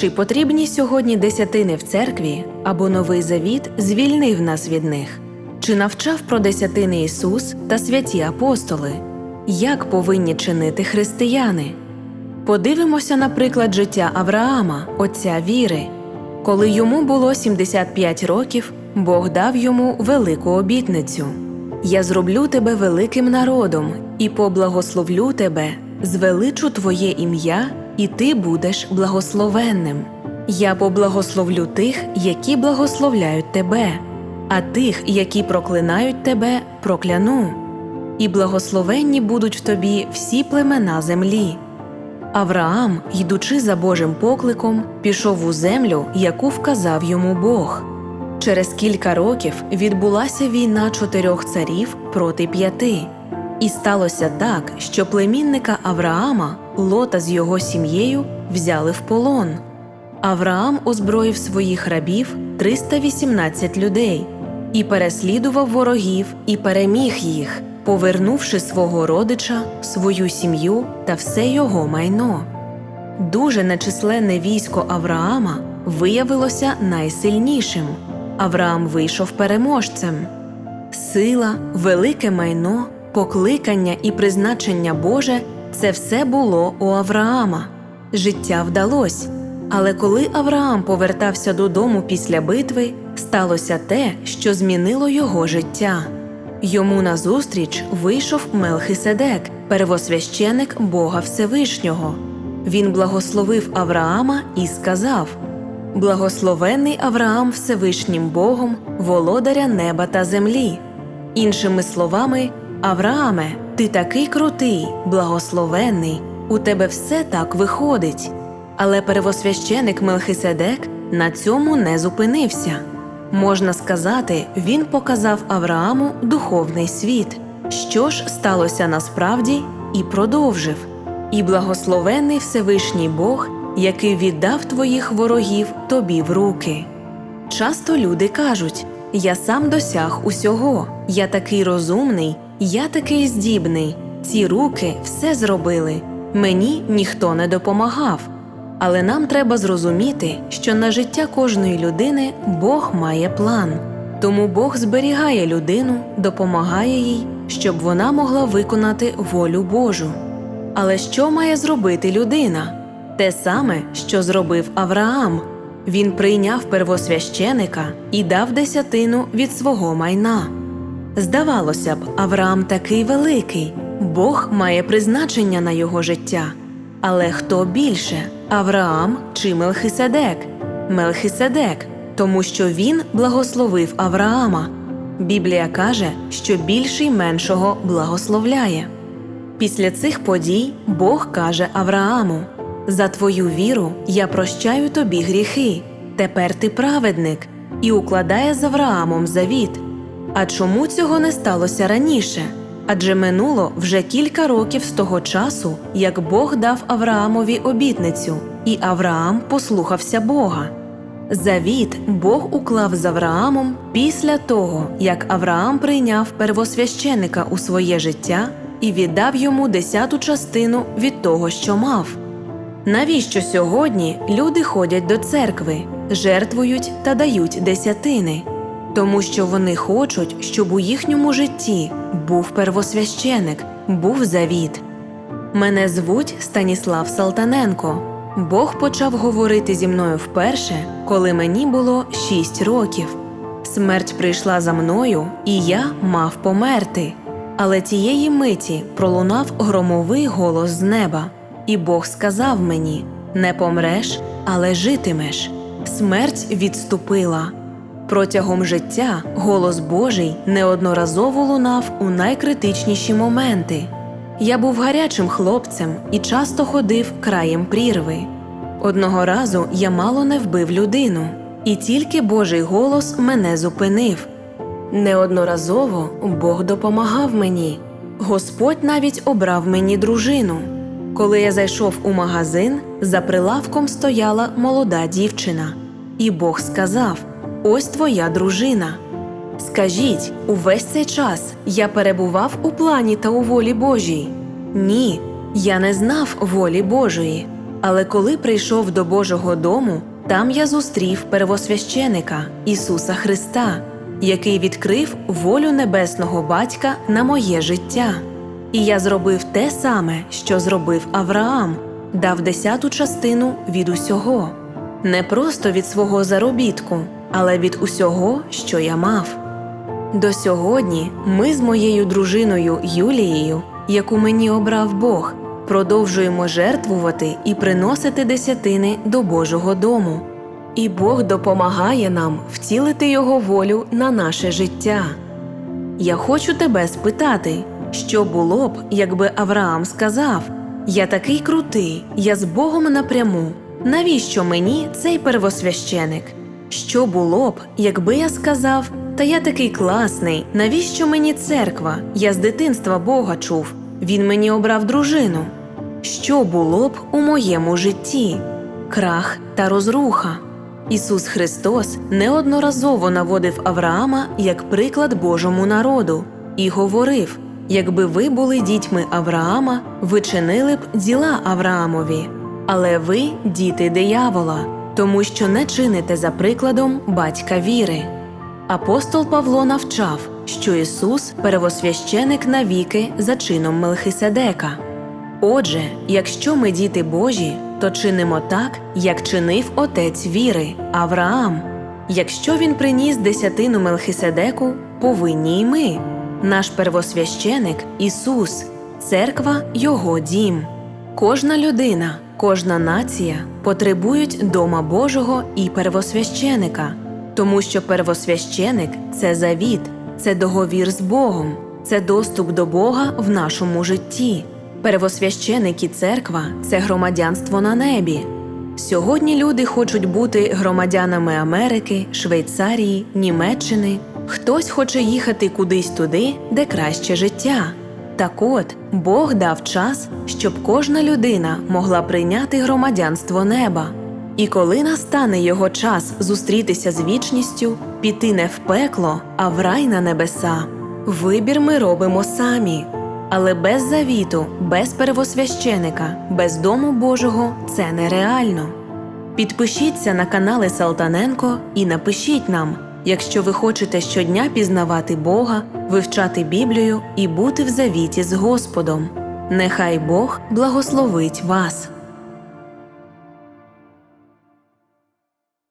Чи потрібні сьогодні десятини в церкві або новий завіт звільнив нас від них? Чи навчав про десятини Ісус та святі апостоли? Як повинні чинити християни? Подивимося, наприклад, життя Авраама, отця віри. Коли йому було 75 років, Бог дав йому велику обітницю: Я зроблю тебе великим народом і поблагословлю тебе, звеличу твоє ім'я, і ти будеш благословенним. Я поблагословлю тих, які благословляють тебе, а тих, які проклинають тебе, прокляну. І благословенні будуть в тобі всі племена землі. Авраам, йдучи за Божим покликом, пішов у землю, яку вказав йому Бог. Через кілька років відбулася війна чотирьох царів проти п'яти, і сталося так, що племінника Авраама, Лота з його сім'єю, взяли в полон. Авраам озброїв своїх рабів 318 людей і переслідував ворогів і переміг їх, повернувши свого родича, свою сім'ю та все його майно. Дуже нечисленне військо Авраама виявилося найсильнішим. Авраам вийшов переможцем. Сила, велике майно, покликання і призначення Боже це все було у Авраама. Життя вдалось. Але коли Авраам повертався додому після битви, сталося те, що змінило його життя. Йому назустріч вийшов Мелхиседек, первосвященик Бога Всевишнього. Він благословив Авраама і сказав: Благословений Авраам Всевишнім Богом, володаря неба та землі. Іншими словами, Аврааме, ти такий крутий, благословенний, у тебе все так виходить. Але первосвященик Мелхиседек на цьому не зупинився. Можна сказати, він показав Аврааму духовний світ, що ж сталося насправді, і продовжив. І благословений Всевишній Бог, який віддав твоїх ворогів тобі в руки. Часто люди кажуть: Я сам досяг усього, я такий розумний, я такий здібний, ці руки все зробили, мені ніхто не допомагав. Але нам треба зрозуміти, що на життя кожної людини Бог має план, тому Бог зберігає людину, допомагає їй, щоб вона могла виконати волю Божу. Але що має зробити людина? Те саме, що зробив Авраам. Він прийняв первосвященика і дав десятину від свого майна. Здавалося б, Авраам такий великий, Бог має призначення на його життя. Але хто більше Авраам чи Мелхиседек? Мелхиседек, тому що він благословив Авраама. Біблія каже, що більший меншого благословляє. Після цих подій Бог каже Аврааму: За твою віру я прощаю тобі гріхи. Тепер ти праведник, і укладає з Авраамом завіт. А чому цього не сталося раніше? Адже минуло вже кілька років з того часу, як Бог дав Авраамові обітницю, і Авраам послухався Бога. Завіт Бог уклав з Авраамом після того, як Авраам прийняв первосвященика у своє життя і віддав йому десяту частину від того, що мав. Навіщо сьогодні люди ходять до церкви, жертвують та дають десятини? Тому що вони хочуть, щоб у їхньому житті був первосвященик, був завіт. Мене звуть Станіслав Салтаненко. Бог почав говорити зі мною вперше, коли мені було шість років. Смерть прийшла за мною, і я мав померти. Але тієї миті пролунав громовий голос з неба, і Бог сказав мені: Не помреш, але житимеш. Смерть відступила. Протягом життя голос Божий неодноразово лунав у найкритичніші моменти. Я був гарячим хлопцем і часто ходив краєм прірви. Одного разу я мало не вбив людину, і тільки Божий голос мене зупинив. Неодноразово Бог допомагав мені. Господь навіть обрав мені дружину. Коли я зайшов у магазин, за прилавком стояла молода дівчина, і Бог сказав: Ось твоя дружина. Скажіть, увесь цей час я перебував у плані та у волі Божій? Ні, я не знав волі Божої. Але коли прийшов до Божого дому, там я зустрів первосвященика Ісуса Христа, який відкрив волю небесного батька на моє життя. І я зробив те саме, що зробив Авраам, дав десяту частину від усього, не просто від свого заробітку, але від усього, що я мав. До сьогодні ми з моєю дружиною Юлією, яку мені обрав Бог, продовжуємо жертвувати і приносити десятини до Божого дому. І Бог допомагає нам втілити Його волю на наше життя. Я хочу тебе спитати, що було б, якби Авраам сказав: Я такий крутий, я з Богом напряму. Навіщо мені цей первосвященик? Що було б, якби я сказав, та я такий класний, навіщо мені церква? Я з дитинства Бога чув, він мені обрав дружину. Що було б у моєму житті? Крах та розруха. Ісус Христос неодноразово наводив Авраама як приклад Божому народу і говорив: якби ви були дітьми Авраама, ви чинили б діла Авраамові, але ви діти диявола, тому що не чините за прикладом батька віри. Апостол Павло навчав, що Ісус первосвященик навіки за чином Мелхиседека. Отже, якщо ми діти Божі, то чинимо так, як чинив отець віри Авраам. Якщо він приніс десятину Мелхиседеку, повинні й ми. Наш первосвященик Ісус, церква Його дім. Кожна людина, кожна нація потребують дома Божого і первосвященика, тому що первосвященик це завіт, це договір з Богом, це доступ до Бога в нашому житті. Первосвященик і церква це громадянство на небі. Сьогодні люди хочуть бути громадянами Америки, Швейцарії, Німеччини. Хтось хоче їхати кудись туди, де краще життя. Так от Бог дав час, щоб кожна людина могла прийняти громадянство неба. І коли настане його час зустрітися з вічністю, піти не в пекло, а в рай на небеса. Вибір ми робимо самі. Але без завіту, без первосвященика, без дому Божого це нереально. Підпишіться на канали Салтаненко і напишіть нам, якщо ви хочете щодня пізнавати Бога, вивчати Біблію і бути в завіті з Господом. Нехай Бог благословить вас.